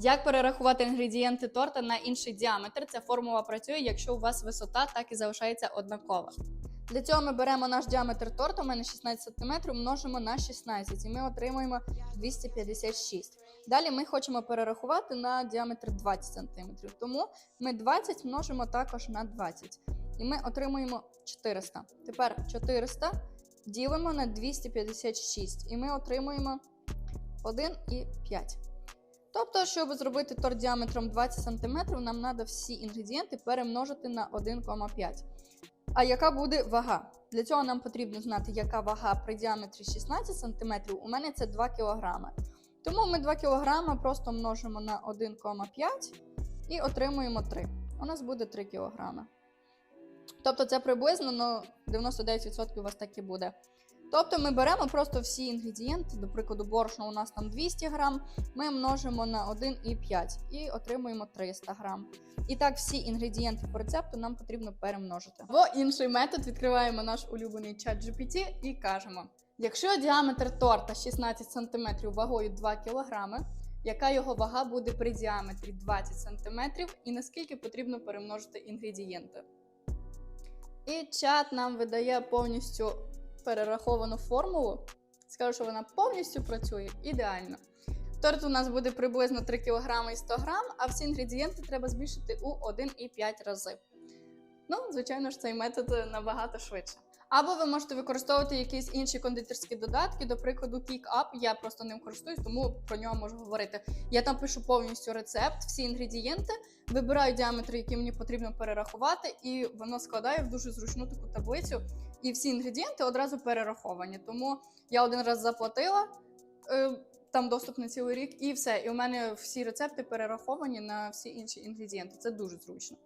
Як перерахувати інгредієнти торта на інший діаметр? Ця формула працює, якщо у вас висота так і залишається однакова. Для цього ми беремо наш діаметр торта, у мене 16 см, множимо на 16 і ми отримуємо 256. Далі ми хочемо перерахувати на діаметр 20 см. Тому ми 20 множимо також на 20. І ми отримуємо 400. Тепер 400 ділимо на 256 і ми отримуємо 1,5. Тобто, щоб зробити торт діаметром 20 см, нам треба всі інгредієнти перемножити на 1,5. А яка буде вага? Для цього нам потрібно знати, яка вага при діаметрі 16 см. У мене це 2 кг. Тому ми 2 кг просто множимо на 1,5 і отримуємо 3. У нас буде 3 кг. Тобто це приблизно ну, 99% у вас так і буде. Тобто ми беремо просто всі інгредієнти, до прикладу, борошно у нас там 200 грам, ми множимо на 1,5 і отримуємо 300 грам. І так, всі інгредієнти по рецепту нам потрібно перемножити. Або інший метод відкриваємо наш улюблений чат GPT і кажемо: якщо діаметр торта 16 см вагою 2 кг, яка його вага буде при діаметрі 20 см, і наскільки потрібно перемножити інгредієнти? І чат нам видає повністю перераховану формулу. Скажу, що вона повністю працює ідеально. Торт у нас буде приблизно 3 кг і 100 г, а всі інгредієнти треба збільшити у 1,5 рази. Ну, звичайно ж, цей метод набагато швидше. Або ви можете використовувати якісь інші кондитерські додатки, до прикладу, Up. Я просто ним користуюсь, тому про нього можу говорити. Я там пишу повністю рецепт, всі інгредієнти, вибираю діаметр, який мені потрібно перерахувати, і воно складає в дуже зручну таку таблицю. І всі інгредієнти одразу перераховані. Тому я один раз заплатила. е, Там доступ на цілий рік, і все. І у мене всі рецепти перераховані на всі інші інгредієнти. Це дуже зручно.